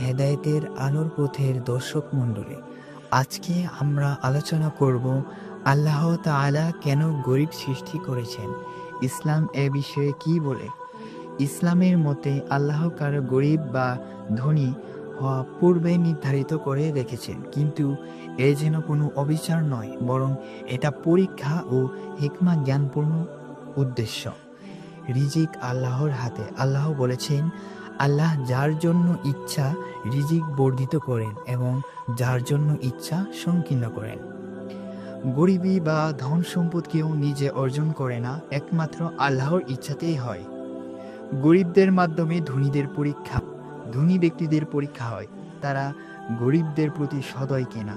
হেদায়েতের আলোর পথের দর্শক মণ্ডলী, আজকে আমরা আলোচনা করব আল্লাহ তাআলা কেন গরিব সৃষ্টি করেছেন? ইসলাম এ বিষয়ে কি বলে? ইসলামের মতে আল্লাহ কারও গরিব বা ধনী হওয়া পূর্বে নির্ধারিত করে রেখেছেন, কিন্তু এ যেন কোনো অবিচার নয়, বরং এটা পরীক্ষা ও হিকমা জ্ঞানপূর্ণ উদ্দেশ্য। রিজিক আল্লাহর হাতে। আল্লাহ বলেছেন, আল্লাহ যার জন্য ইচ্ছা রিজিক বর্ধিত করেন এবং যার জন্য ইচ্ছা সংকীর্ণ করেন। গরিবী বা ধন সম্পদ কেউ নিজে অর্জন করে না, একমাত্র আল্লাহর ইচ্ছাতেই হয়। গরিবদের মাধ্যমে ধনীদের পরীক্ষা ধনী ব্যক্তিদের পরীক্ষা হয়। তারা গরিবদের প্রতি সদয় কিনা?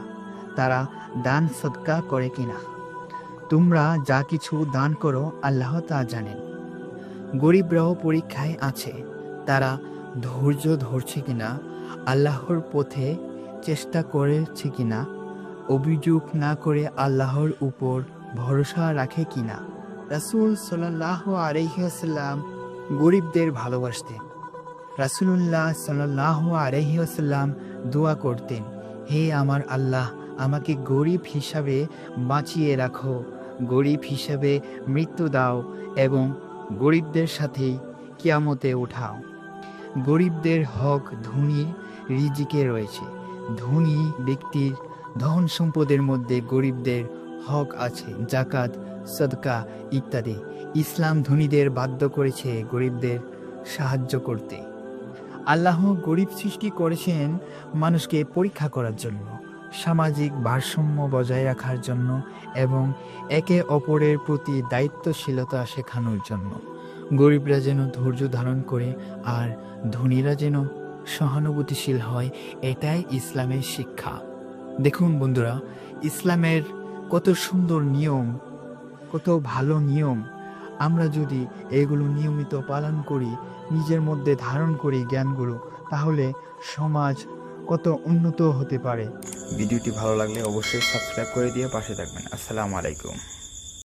তারা দান সৎকা করে কিনা? তোমরা যা কিছু দান করো, আল্লাহ তা জানেন। গরিবরাও পরীক্ষায় আছে। তারা ধৈর্য ধরছে কিনা? আল্লাহর পথে চেষ্টা করেছে কিনা? অভিযোগ না করে আল্লাহর উপর ভরসা রাখে কিনা? রাসূল সাল্লাহ আলহিহাসাল্লাম গরিবদের ভালোবাসতেন। রাসূলুল্লাহ সাল্লাহ আলহিহাসাল্লাম দোয়া করতেন, হে আমার আল্লাহ, আমাকে গরিব হিসাবে বাঁচিয়ে রাখো। গরিব হিসাবে মৃত্যু দাও এবং গরিবদের সাথেই কিয়ামতে ওঠাও গরিবদের হক ধনীর রিজিকে রয়েছে। ধনী ব্যক্তির ধন সম্পদের মধ্যে গরিবদের হক আছে জাকাত সদকা ইত্যাদি। ইসলাম ধনীদের বাধ্য করেছে গরিবদের সাহায্য করতে। আল্লাহ গরিব সৃষ্টি করেছেন মানুষকে পরীক্ষা করার জন্য, সামাজিক ভারসাম্য বজায় রাখার জন্য এবং একে অপরের প্রতি দায়িত্বশীলতা শেখানোর জন্য। গরিবরা যেন ধৈর্য ধারণ করে আর ধনীরা যেন সহানুভূতিশীল হয়, এটাই ইসলামের শিক্ষা। দেখুন বন্ধুরা, ইসলামের কত সুন্দর নিয়ম, কত ভালো নিয়ম আমরা যদি এগুলো নিয়মিত পালন করি, নিজের মধ্যে ধারণ করি জ্ঞানগুলো, তাহলে সমাজ কত উন্নত হতে পারে। ভিডিওটি ভালো লাগলে অবশ্যই সাবস্ক্রাইব করে দিয়ে পাশে থাকবেন। আসসালামু আলাইকুম।